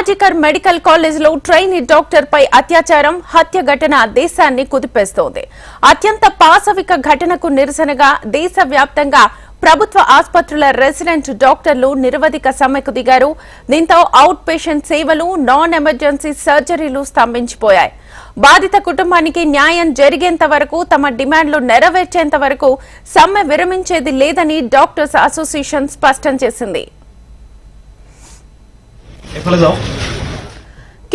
రాజకర్ medical కాలేజీలో trainee doctor పై అత్యాచారం హత్య ఘటన దేశాన్ని కుదిపేస్తోంది. అత్యంత పాశవిక ఘటనకు నిరసనగా దేశవ్యాప్తంగా ప్రభుత్వ ఆసుపత్రుల రెసిడెంట్ డాక్టర్లు నిరవధిక సమ్మెకు దిగారు. దీంతో అవుట్ పేషెంట్ సేవలు నాన్ ఎమర్జెన్సీ సర్జరీలు స్తంభించిపోయాయి. బాధిత కుటుంబానికి న్యాయం జరిగేంత వరకు తమ డిమాండ్లు నెరవేర్చేంత వరకు సమ్మె విరమించేది లేదని డాక్టర్స్ అసోసియేషన్ స్పష్టం చేసింది.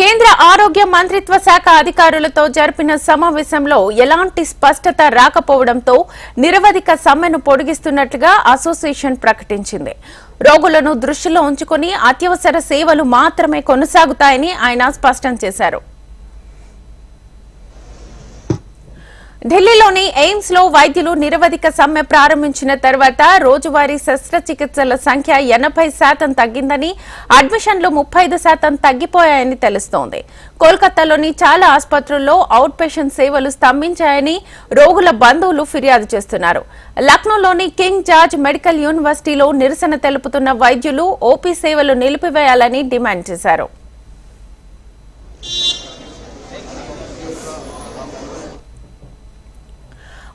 కేంద్ర ఆరోగ్య మంత్రిత్వ శాఖ అధికారులతో జరిపిన సమావేశంలో ఎలాంటి స్పష్టత రాకపోవడంతో నిరవధిక సమ్మెను పొడిగిస్తున్నట్లుగా అసోసియేషన్ ప్రకటించింది. రోగులను దృష్టిలో ఉంచుకుని అత్యవసర సేవలు మాత్రమే కొనసాగుతాయని ఆయన స్పష్టం చేశారు. ఢిల్లీలోని ఎయిమ్స్లో వైద్యులు నిరవధిక సమ్మె ప్రారంభించిన తర్వాత రోజువారీ శస్త్రచికిత్సల సంఖ్య ఎనభై శాతం తగ్గిందని అడ్మిషన్లు ముప్పై ఐదు శాతం తగ్గిపోయాయని తెలుస్తోంది. కోల్కతాలోని చాలా ఆసుపత్రుల్లో అవుట్ పేషెంట్ సేవలు స్తంభించాయని రోగుల బంధువులు ఫిర్యాదు చేస్తున్నారు. లక్నోలోని కింగ్ జార్జ్ మెడికల్ యూనివర్సిటీలో నిరసన తెలుపుతున్న వైద్యులు ఓపీ సేవలు నిలిపివేయాలని డిమాండ్ చేశారు.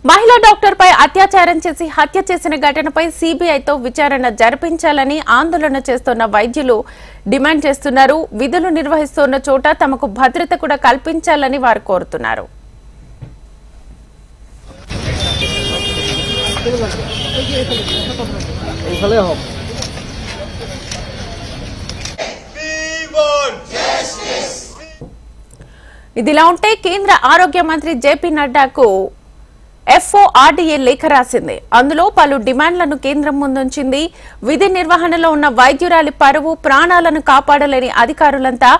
మహిళా డాక్టర్పై అత్యాచారం చేసి హత్య చేసిన ఘటనపై సీబీఐతో విచారణ జరిపించాలని ఆందోళన చేస్తున్న వైద్యులు డిమాండ్ చేస్తున్నారు. విధులు నిర్వహిస్తున్న చోట తమకు భద్రత కూడా కల్పించాలని వారు కోరుతున్నారు. ఇదిలా ఉంటే కేంద్ర ఆరోగ్య మంత్రి జేపీ నడ్డాకు ఎఫ్ఓఆర్డీఏ లేఖ రాసింది. అందులో పలు డిమాండ్లను కేంద్రం ముందుంచింది. విధి నిర్వహణలో ఉన్న వైద్యురాలి పరువు ప్రాణాలను కాపాడలేని అధికారులంతా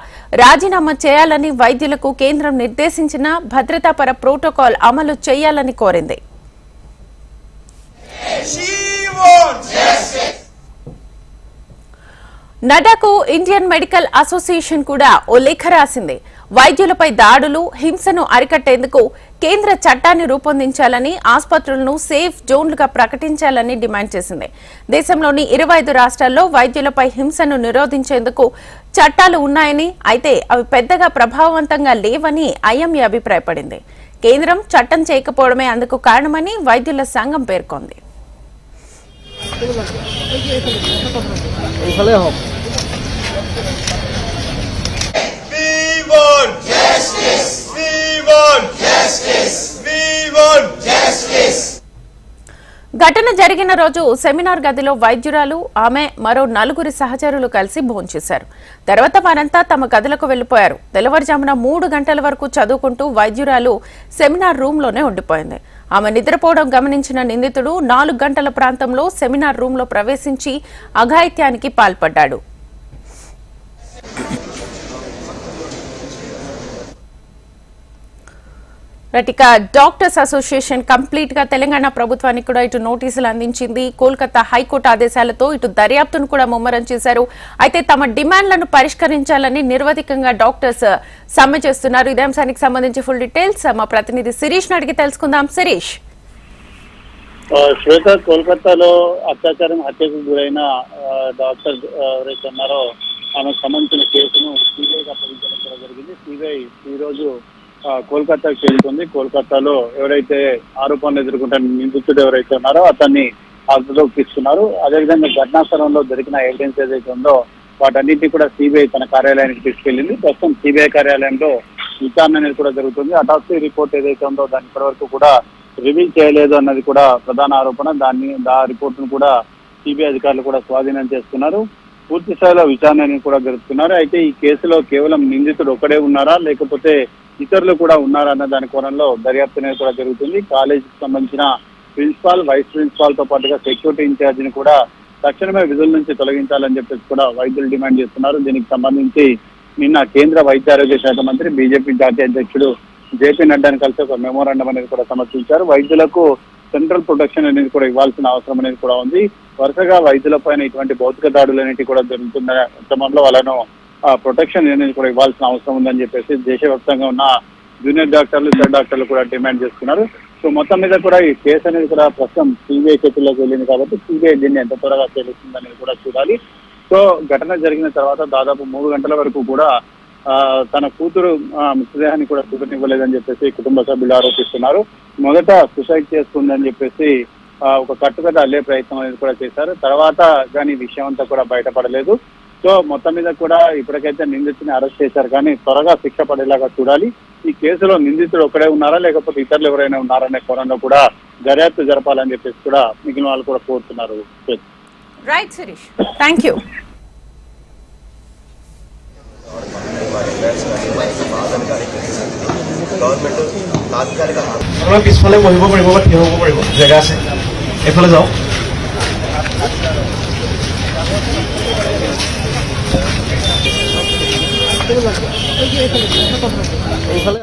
రాజీనామా చేయాలని వైద్యులకు కేంద్రం నిర్దేశించిన భద్రతాపర ప్రోటోకాల్ అమలు చేయాలని కోరింది. నడాకు ఇండియన్ మెడికల్ అసోసియేషన్ కూడా ఓ లేఖ రాసింది. వైద్యులపై దాడులు హింసను అరికట్టేందుకు కేంద్ర చట్టాన్ని రూపొందించాలని ఆసుపత్రులను సేఫ్ జోన్లుగా ప్రకటించాలని డిమాండ్ చేసింది. దేశంలోని ఇరవై ఐదు రాష్ట్రాల్లో వైద్యులపై హింసను నిరోధించేందుకు చట్టాలు ఉన్నాయని అయితే అవి పెద్దగా ప్రభావవంతంగా లేవని ఐఎంఏ అభిప్రాయపడింది. కేంద్రం చట్టం చేయకపోవడమే అందుకు కారణమని వైద్యుల సంఘం పేర్కొంది. ఘటన జరిగిన రోజు సెమినార్ గదిలో వైద్యురాలు ఆమె మరో నలుగురి సహచరులు కలిసి భోంచేశారు. తర్వాత వారంతా తమ గదులకు వెళ్ళిపోయారు తెల్లవారుజామున మూడు గంటల వరకు చదువుకుంటూ వైద్యురాలు సెమినార్ రూమ్లోనే ఉండిపోయింది. ఆమె నిద్రపోవడం గమనించిన నిందితుడు నాలుగు గంటల ప్రాంతంలో సెమినార్ రూమ్లో ప్రవేశించి అఘాయిత్యానికి పాల్పడ్డాడు. రైట్ ఇక డాక్టర్స్ అసోసియేషన్ కంప్లీట్గా తెలంగాణ ప్రభుత్వానికి కూడా ఇటు నోటీసులు అందించింది. కోల్కతా హైకోర్టు ఆదేశాలతో ఇటు దర్యాప్తును కూడా ముమ్మరం చేశారు. అయితే తమ డిమాండ్లను పరిష్కరించాలని నిర్వధికంగా డాక్టర్స్ సమ్మె చేస్తున్నారు. ఇదే అంశానికి సంబంధించి ఫుల్ డీటెయిల్స్ మా ప్రతినిధి శిరీష్ అడిగి తెలుసుకుందాం. శిరీష్. శ్వేత కోల్కతాలో అత్యాచారం హత్యకు గురైన డాక్టర్ ఎవరైతే ఉన్నారో ఆమెకు సంబంధించిన కేసును సిబిఐకి అప్పగించడం జరిగింది. సిబిఐ ఈ రోజు కోల్కతాకు చేరుకుంది కోల్కతాలో ఎవరైతే ఆరోపణలు ఎదుర్కొంటున్న నిందితుడు ఎవరైతే ఉన్నారో అతన్ని అదుపులోకి తీసుకున్నారు. అదేవిధంగా ఘటనా స్థలంలో దొరికిన ఎవిడెన్స్ ఏదైతే ఉందో వాటన్నిటిని కూడా సిబిఐ తన కార్యాలయానికి తీసుకెళ్ళింది ప్రస్తుతం సిబిఐ కార్యాలయంలో విచారణ అనేది కూడా జరుగుతుంది. అటాప్సీ రిపోర్ట్ ఏదైతే ఉందో దాని ఇప్పటివరకు కూడా రివీల్ చేయలేదు అన్నది కూడా ప్రధాన ఆరోపణ. దాన్ని ఆ రిపోర్ట్ను కూడా సిబిఐ అధికారులు కూడా స్వాధీనం చేసుకున్నారు. పూర్తి స్థాయిలో విచారణని కూడా జరుపుతున్నారు. అయితే ఈ కేసులో కేవలం నిందితుడు ఒకడే ఉన్నారా? లేకపోతే ఇతరులు కూడా ఉన్నారన్న దాని కోణంలో దర్యాప్తు అనేది కూడా జరుగుతుంది. కాలేజీకి సంబంధించిన ప్రిన్సిపాల్ వైస్ ప్రిన్సిపాల్తో పాటుగా సెక్యూరిటీ ఇన్ఛార్జిని కూడా తక్షణమే విధుల నుంచి తొలగించాలని చెప్పేసి కూడా వైద్యులు డిమాండ్ చేస్తున్నారు. దీనికి సంబంధించి నిన్న కేంద్ర వైద్య ఆరోగ్య శాఖ మంత్రి బీజేపీ జాతీయ అధ్యక్షుడు జేపీ నడ్డాని కలిసి ఒక మెమోరాండం అనేది కూడా సమర్పించారు. వైద్యులకు సెంట్రల్ ప్రొటెక్షన్ అనేది కూడా ఇవ్వాల్సిన అవసరం అనేది కూడా ఉంది. వరుసగా వైద్యులపైన ఇటువంటి భౌతిక దాడులు అనేవి కూడా జరుగుతున్న క్రమంలో వాళ్ళను ప్రొటెక్షన్ అనేది కూడా ఇవ్వాల్సిన అవసరం ఉందని చెప్పేసి దేశవ్యాప్తంగా ఉన్న జూనియర్ డాక్టర్లు ఇతర డాక్టర్లు కూడా డిమాండ్ చేస్తున్నారు. సో మొత్తం మీద కూడా ఈ కేసు అనేది కూడా ప్రస్తుతం సిబిఐ చేతుల్లోకి వెళ్ళింది కాబట్టి సిబిఐ దీన్ని ఎంత త్వరగా తెలుస్తుంది అనేది కూడా చూడాలి. సో ఘటన జరిగిన తర్వాత దాదాపు మూడు గంటల వరకు కూడా ఆ, తన కూతురు ఆ, మృతదేహాన్ని కూడా చూడనివ్వలేదని చెప్పేసి కుటుంబ సభ్యులు ఆరోపిస్తున్నారు. మొదట సుసైడ్ చేసుకుందని చెప్పేసి ఒక కట్టుకథ అల్లే ప్రయత్నం అనేది కూడా చేశారు. తర్వాత కానీ విషయం అంతా కూడా బయటపడలేదు. సో మొత్తం మీద కూడా ఇప్పటికైతే నిందితుని అరెస్ట్ చేశారు కానీ త్వరగా శిక్ష పడేలాగా చూడాలి ఈ కేసులో నిందితుడు ఒక్కడే ఉన్నారా లేకపోతే ఇతరులు ఎవరైనా ఉన్నారనే కోణంలో కూడా దర్యాప్తు జరపాలని చెప్పేసి కూడా మిగిలిన వాళ్ళు కూడా కోరుతున్నారు right Shirish thank you government তাৎকালিক আপোনালোক পিছফালে বহিব পাৰিব বা থিয় হ'ব পাৰিব জেগা আছে এইফালে যাওক এইখানে